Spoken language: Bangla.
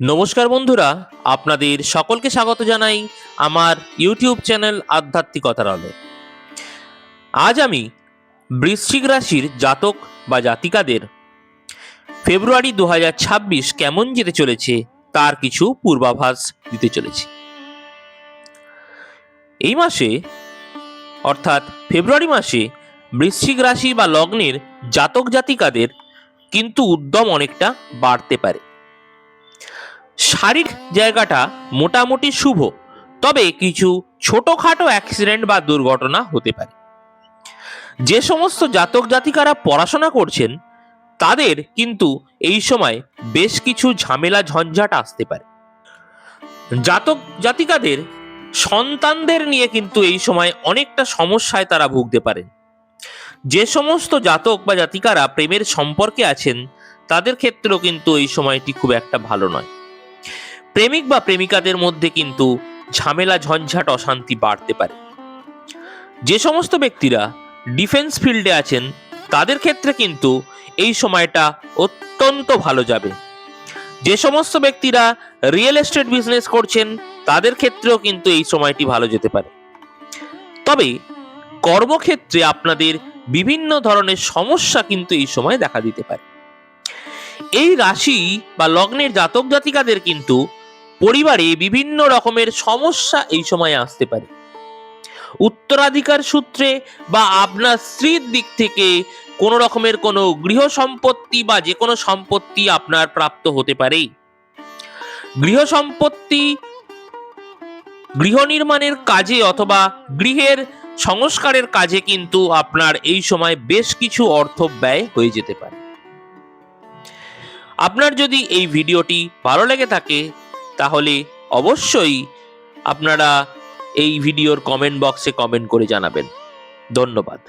নমস্কার বন্ধুরা, আপনাদের সকলকে স্বাগত জানাই আমার ইউটিউব চ্যানেল আধ্যাত্মিকতার আলো। আজ আমি বৃশ্চিক রাশির জাতক বা জাতিকাদের ফেব্রুয়ারি দু হাজার ছাব্বিশ কেমন যেতে চলেছে তার কিছু পূর্বাভাস দিতে চলেছি। এই মাসে, অর্থাৎ ফেব্রুয়ারি মাসে বৃশ্চিক রাশি বা লগ্নের জাতক জাতিকাদের কিন্তু উদ্যম অনেকটা বাড়তে পারে। শারীরিক জায়গাটা মোটামুটি শুভ, তবে কিছু ছোটখাটো অ্যাক্সিডেন্ট বা দুর্ঘটনা হতে পারে। যে সমস্ত জাতক জাতিকারা পড়াশোনা করছেন, তাদের কিন্তু এই সময় বেশ কিছু ঝামেলা ঝঞ্ঝাট আসতে পারে। জাতক জাতিকাদের সন্তানদের নিয়ে কিন্তু এই সময় অনেকটা সমস্যায় তারা ভুগতে পারেন। যে সমস্ত জাতক বা জাতিকারা প্রেমের সম্পর্কে আছেন, তাদের ক্ষেত্রেও কিন্তু এই সময়টি খুব একটা ভালো নয়। প্রেমিক বা প্রেমিকাদের মধ্যে কিন্তু ঝামেলা, ঝঞ্ঝাট, অশান্তি বাড়তে পারে। যে সমস্ত ব্যক্তিরা ডিফেন্স ফিল্ডে আছেন, তাদের ক্ষেত্রে কিন্তু এই সময়টা অত্যন্ত ভালো যাবে। যে সমস্ত ব্যক্তিরা রিয়েল এস্টেট বিজনেস করছেন, তাদের ক্ষেত্রেও কিন্তু এই সময়টি ভালো যেতে পারে। তবে কর্মক্ষেত্রে আপনাদের বিভিন্ন ধরনের সমস্যা কিন্তু এই সময় দেখা দিতে পারে। এই রাশি বা লগ্নের জাতক জাতিকাদের কিন্তু পরিবারে বিভিন্ন রকমের সমস্যা এই সময় আসতে পারে। উত্তরাধিকার সূত্রে বা আপনার স্ত্রীর দিক থেকে কোনো রকমের কোনো গৃহ সম্পত্তি বা যে কোনো সম্পত্তি আপনার প্রাপ্ত হতে পারে। গৃহ সম্পত্তি গৃহ নির্মাণের কাজে অথবা গৃহের সংস্কারের কাজে কিন্তু আপনার এই সময় বেশ কিছু অর্থ ব্যয় হয়ে যেতে পারে। আপনার যদি এই ভিডিওটি ভালো লেগে থাকে তাহলে অবশ্যই আপনারা এই ভিডিওর কমেন্ট বক্সে কমেন্ট করে জানাবেন। ধন্যবাদ।